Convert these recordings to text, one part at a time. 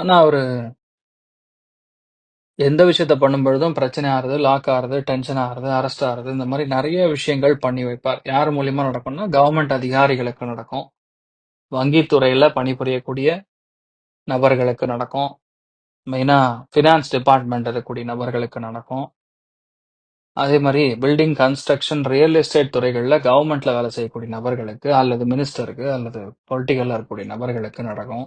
ஆனால் அவர் எந்த விஷயத்த பண்ணும்பொழுதும் பிரச்சனை ஆறுது லாக் ஆறுது டென்ஷன் ஆறுது அரெஸ்ட் ஆறுது இந்த மாதிரி நிறைய விஷயங்கள் பண்ணி வைப்பார். யார் மூலியமா நடக்கும்னா கவர்மெண்ட் அதிகாரிகளுக்கு நடக்கும். வங்கித்துறையில பணிபுரியக்கூடிய நபர்களுக்கு நடக்கும். மெயினா ஃபினான்ஸ் டிபார்ட்மெண்ட் இருக்கக்கூடிய நபர்களுக்கு நடக்கும். அதே மாதிரி பில்டிங் கன்ஸ்ட்ரக்ஷன் ரியல் எஸ்டேட் துறைகளில் கவர்மெண்ட்ல வேலை செய்யக்கூடிய நபர்களுக்கு அல்லது மினிஸ்டருக்கு அல்லது பொலிட்டிக்கல்ல இருக்கக்கூடிய நபர்களுக்கு நடக்கும்.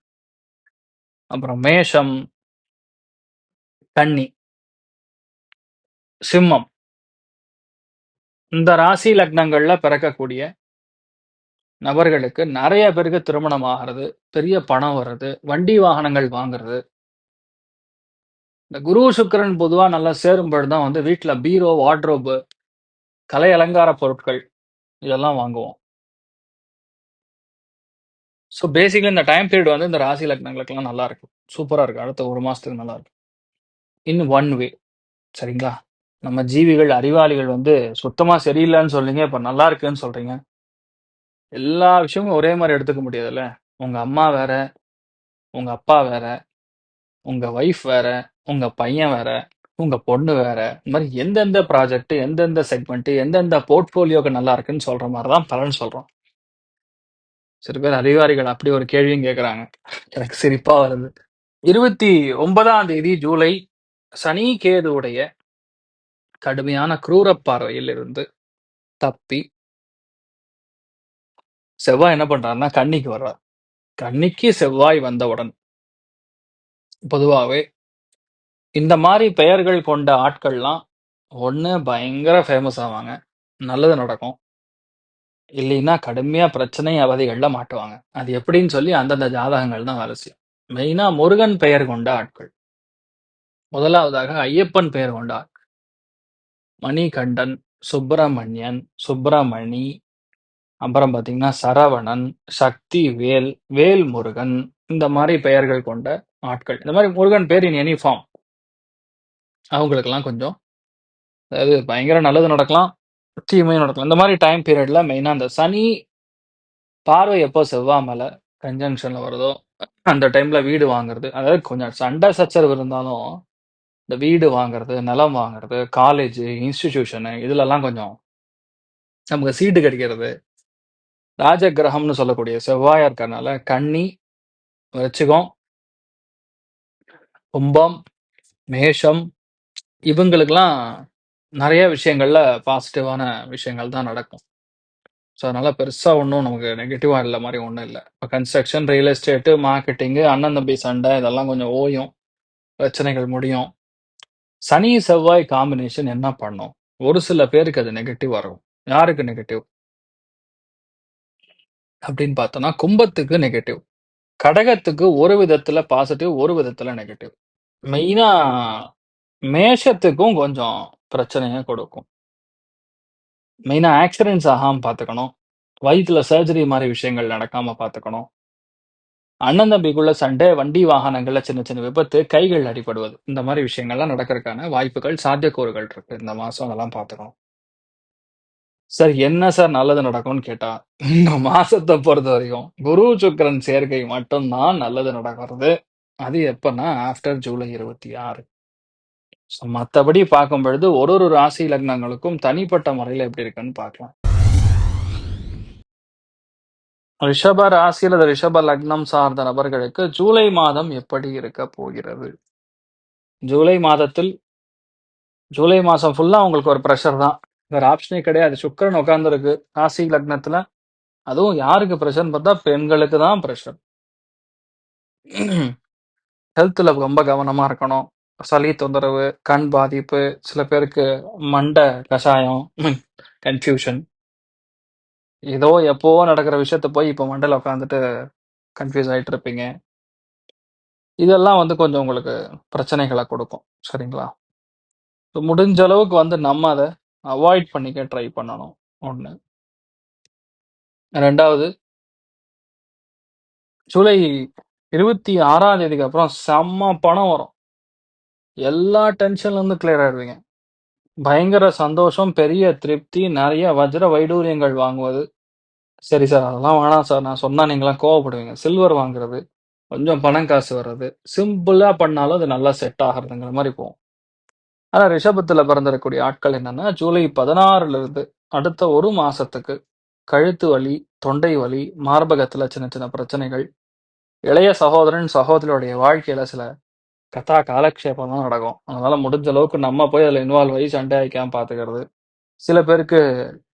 அப்புறம் மேஷம் கன்னி சிம்மம். இந்த ராசி லக்னங்கள்ல பிறக்கக்கூடிய நபர்களுக்கு நிறைய பேருக்கு திருமணம் ஆகிறது பெரிய பணம் வர்றது வண்டி வாகனங்கள் வாங்குறது. இந்த குரு சுக்கிரன் பொதுவாக நல்லா சேரும்பொழுது தான் வந்து வீட்டில் பீரோ வார்ட்ரோபு கலை அலங்கார பொருட்கள் இதெல்லாம் வாங்குவோம். ஸோ பேசிக்கலி இந்த டைம் பீரியட் வந்து இந்த ராசி லக்னங்களுக்கெல்லாம் நல்லா இருக்கும். சூப்பராக இருக்கும். அடுத்த ஒரு மாதத்துக்கு நல்லா இருக்கும். இன் ஒன் வே சரிங்களா? நம்ம ஜீவிகள் அறிவாளிகள் வந்து சுத்தமாக சரியில்லைன்னு சொல்றீங்க இப்போ நல்லா இருக்குன்னு சொல்றீங்க. எல்லா விஷயமும் ஒரே மாதிரி எடுத்துக்க முடியாதுல்ல? உங்கள் அம்மா வேற உங்கள் அப்பா வேற உங்கள் ஒய்ஃப் வேற உங்கள் பையன் வேற உங்கள் பொண்ணு வேற இந்த மாதிரி எந்தெந்த ப்ராஜெக்ட் எந்தெந்த செக்மெண்ட் எந்தெந்த போர்ட்ஃபோலியோக்கு நல்லா இருக்குன்னு சொல்ற மாதிரி தான் பலன் சொல்கிறோம் சில பேர் அறிவாளிகள் அப்படி ஒரு கேள்வியும் கேட்குறாங்க எனக்கு சிரிப்பா வருது. இருபத்தி ஒன்பதாம் தேதி ஜூலை சனி கேதுவுடைய கடுமையான குரூர பார்வையில் இருந்து தப்பி செவ்வாய் என்ன பண்றாருன்னா கன்னிக்கு வர்றார். கன்னிக்கு செவ்வாய் வந்தவுடன் பொதுவாகவே இந்த மாதிரி பெயர்கள் கொண்ட ஆட்கள்லாம் ஒண்ணு பயங்கர ஃபேமஸ் ஆவாங்க. நல்லது நடக்கும். இல்லைன்னா கடுமையா பிரச்சனை அவதிகள்ல மாட்டுவாங்க. அது எப்படின்னு சொல்லி அந்தந்த ஜாதகங்கள் தான் வேலை செய்யும் மெயினா முருகன் பெயர் கொண்ட ஆட்கள். முதலாவதாக ஐயப்பன் பெயர் கொண்ட ஆட்கள். மணிகண்டன் சுப்பிரமணியன் சுப்பிரமணி அப்புறம் பார்த்தீங்கன்னா சரவணன் சக்தி வேல் வேல் முருகன் இந்த மாதிரி பெயர்கள் கொண்ட ஆட்கள். இந்த மாதிரி முருகன் பேர் இன் எனி ஃபார்ம் அவங்களுக்கெல்லாம் கொஞ்சம் அதாவது பயங்கர நல்லது நடக்கலாம். தீமையும் நடக்கலாம் இந்த மாதிரி டைம் பீரியட்ல மெயினா அந்த சனி பார்வை எப்போ செவ்வாய் மேல கன்ஜங்ஷன்ல வருதோ அந்த டைம்ல வீடு வாங்குறது. அதாவது கொஞ்சம் சண்டை சச்சரவு இருந்தாலும் இந்த வீடு வாங்குறது நிலம் வாங்குறது காலேஜ் இன்ஸ்டிடியூஷனு இதுலலாம் கொஞ்சம் நமக்கு சீட்டு கிடைக்கிறது. ராஜ கிரகம்னு சொல்லக்கூடிய செவ்வாயா இருக்கறனால கன்னி விருச்சிகம் கும்பம் மேஷம் இவங்களுக்கெல்லாம் நிறைய விஷயங்கள்ல பாசிட்டிவான விஷயங்கள் தான் நடக்கும். ஸோ அதனால பெருசா ஒன்றும் நமக்கு நெகட்டிவா இல்லை மாதிரி ஒன்றும் இல்லை. இப்போ கன்ஸ்ட்ரக்ஷன் ரியல் எஸ்டேட்டு மார்க்கெட்டிங்கு அண்ணன் தம்பி சண்டை இதெல்லாம் கொஞ்சம் ஓயும். பிரச்சனைகள் முடியும். சனி செவ்வாய் காம்பினேஷன் என்ன பண்ணும்? ஒரு சில பேருக்கு அது நெகட்டிவ் வரும் யாருக்கு நெகட்டிவ் அப்படின்னு பார்த்தோம்னா கும்பத்துக்கு நெகட்டிவ் கடகத்துக்கு ஒரு விதத்துல பாசிட்டிவ் ஒரு விதத்துல நெகட்டிவ் மெயினா மேஷத்துக்கும் கொஞ்சம் பிரச்சனையை கொடுக்கும். மெயினா ஆக்சிடென்ட்ஸ் ஆகாம பார்த்துக்கணும். வயித்துல சர்ஜரி மாதிரி விஷயங்கள் நடக்காம பார்த்துக்கணும். அண்ணன் தம்பிக்குள்ள சண்டை வண்டி வாகனங்கள்ல சின்ன சின்ன விபத்து கைகள் அடிபடுவது இந்த மாதிரி விஷயங்கள்லாம் நடக்கிறதுக்கான வாய்ப்புகள் சாத்தியக்கூறுகள் இருக்கு. இந்த மாசம் அதெல்லாம் பார்த்துக்கணும். சார் என்ன சார் நல்லது நடக்கும்னு கேட்டா இந்த மாசத்தை பொறுத்த வரைக்கும் குரு சுக்கிரன் சேர்க்கை மட்டும்தான் நல்லது நடக்கிறது. அது எப்பன்னா ஆஃப்டர் ஜூலை இருபத்தி ஆறு. ஸோ மற்றபடி பார்க்கும் பொழுது ஒரு ஒரு ராசி லக்னங்களுக்கும் தனிப்பட்ட முறையில் எப்படி இருக்குன்னு பார்க்கலாம். ரிஷப ராசி அல்லது ரிஷப லக்னம் சார்ந்த நபர்களுக்கு ஜூலை மாதம் எப்படி இருக்க போகிறது? ஜூலை மாதத்தில் ஜூலை மாதம் ஃபுல்லா உங்களுக்கு ஒரு ப்ரெஷர் தான். வேறு ஆப்ஷனே கிடையாது. சுக்கிரன் உட்கார்ந்துருக்கு. ராசி லக்னத்துல அதுவும் யாருக்கு ப்ரெஷர்னு பார்த்தா பெண்களுக்கு தான் ப்ரெஷர் ஹெல்த்தில் ரொம்ப கவனமா இருக்கணும். சளி தொந்தரவு கண் பாதிப்பு சில பேருக்கு மண்டை கஷாயம் கன்ஃபியூஷன் ஏதோ எப்போவோ நடக்கிற விஷயத்த போய் இப்போ மண்டையில் உட்காந்துட்டு கன்ஃபியூஸ் ஆகிட்டு இருப்பீங்க. இதெல்லாம் வந்து கொஞ்சம் உங்களுக்கு பிரச்சனைகளை கொடுக்கும். சரிங்களா? ஸோ முடிஞ்ச அளவுக்கு வந்து நம்ம அதை அவாய்ட் பண்ணிக்க ட்ரை பண்ணணும். ஒன்று ரெண்டாவது ஜூலை இருபத்தி ஆறாம் தேதிக்கு அப்புறம் செம்ம பணம் வரும். எல்லா டென்ஷன்லேருந்து கிளியர் ஆயிடுவீங்க. பயங்கர சந்தோஷம் பெரிய திருப்தி நிறைய வஜ்ர வைடூரியங்கள் வாங்குவது. சரி சார் அதெல்லாம் வேணாம் சார் நான் சொன்னா நீங்களாம் கோவப்படுவீங்க. சில்வர் வாங்குறது கொஞ்சம் பணம் காசு வர்றது சிம்பிளா பண்ணாலும் அது நல்லா செட் ஆகிறதுங்கிற மாதிரி போகும். ஆனா ரிஷபத்துல பிறந்திருக்கக்கூடிய ஆட்கள் என்னன்னா ஜூலை பதினாறுல இருந்து அடுத்த ஒரு மாசத்துக்கு கழுத்து வலி தொண்டை வலி மார்பகத்துல சின்ன சின்ன பிரச்சனைகள் இளைய சகோதரன் சகோதரியுடைய வாழ்க்கையில சில கதா காலக்ஷேபம் தான் நடக்கும். அதனால முடிஞ்ச அளவுக்கு நம்ம போய் அதில் இன்வால்வ் ஆகி சண்டை ஆகிக்காம பார்த்துக்கிறது சில பேருக்கு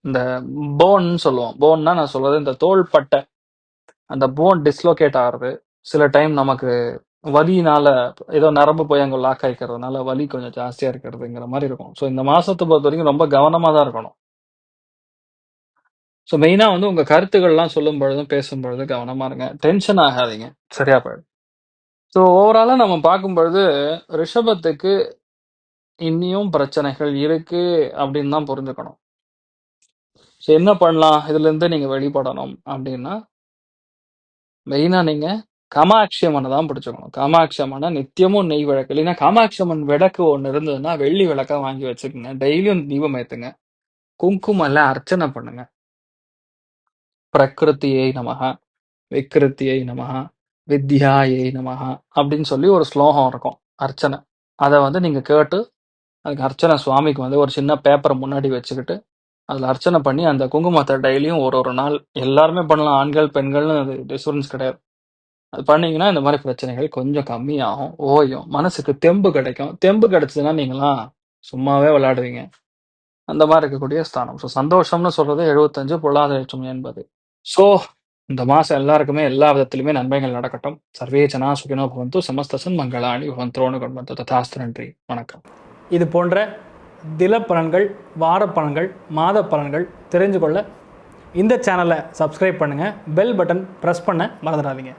இந்த போன் சொல்லுவோம். போன்னா நான் சொல்றது இந்த தோள்பட்டை அந்த போன் டிஸ்லோகேட் ஆகுறது. சில டைம் நமக்கு வலினால ஏதோ நரம்பு போய் அங்கே லாக் ஆகிக்கிறதுனால வலி கொஞ்சம் ஜாஸ்தியாக இருக்கிறதுங்கிற மாதிரி இருக்கும். ஸோ இந்த மாதத்தை பொறுத்த வரைக்கும் ரொம்ப கவனமாக தான் இருக்கணும் ஸோ மெயினாக வந்து உங்கள் கருத்துக்கள்லாம் சொல்லும் பொழுதும் பேசும் பொழுதும் கவனமாக இருங்க. டென்ஷன் ஆகாதீங்க. சரியா போயிடும். ஸோ ஓவராலாக நம்ம பார்க்கும்பொழுது ரிஷபத்துக்கு இன்னியும் பிரச்சனைகள் இருக்கு அப்படின்னு தான் புரிஞ்சுக்கணும். ஸோ என்ன பண்ணலாம்? இதுல இருந்து வெளிப்படணும் அப்படின்னா மெயினா நீங்க காமாட்சி அம்மனை தான் பிடிச்சுக்கணும். காமாட்சி அம்மனை நித்தியமும் நெய் விளக்கு. இல்லைன்னா காமாட்சி அம்மன் விளக்கு ஒன்று இருந்ததுன்னா வெள்ளி விளக்கா வாங்கி வச்சுக்கோங்க. டெய்லியும் தீபம் ஏற்றுங்க குங்குமல்ல அர்ச்சனை பண்ணுங்க. பிரகிருத்தியை நமக விக்கிருத்தியை நமக வித்யா நமக அப்படின்னு சொல்லி ஒரு ஸ்லோகம் இருக்கும் அர்ச்சனை. அதை வந்து நீங்கள் கேட்டு அதுக்கு அர்ச்சனை சுவாமிக்கு வந்து ஒரு சின்ன பேப்பரை முன்னாடி வச்சுக்கிட்டு அதில் அர்ச்சனை பண்ணி அந்த குங்குமத்தை டெய்லியும் ஒரு ஒரு நாள் எல்லாருமே பண்ணலாம். ஆண்கள் பெண்கள்னு அது டிஃபரன்ஸ் கிடையாது. அது பண்ணீங்கன்னா இந்த மாதிரி பிரச்சனைகள் கொஞ்சம் கம்மியாகும். ஓயும் மனசுக்கு தெம்பு கிடைக்கும். தெம்பு கிடைச்சதுன்னா நீங்களாம் சும்மாவே விளையாடுவீங்க. அந்த மாதிரி இருக்கக்கூடிய ஸ்தானம். ஸோ சந்தோஷம்னு சொல்றது எழுபத்தஞ்சு பொருளாதாரம் என்பது. ஸோ இந்த மாசம் எல்லாருக்குமே எல்லா விதத்திலுமே நன்மைகள் நடக்கட்டும். சர்வே ஜனா சுகினோ பவந்து சமஸ்தசன் மங்களாணி பவந்தோனு கொண்டு ததாஸ்து நன்றி. வணக்கம். இது போன்ற தில பலன்கள் வார பலன்கள் மாத பலன்கள் தெரிஞ்சு கொள்ள இந்த சேனலை சப்ஸ்கிரைப் பண்ணுங்கள் பெல் பட்டன் ப்ரெஸ் பண்ண மறந்துடாதீங்க.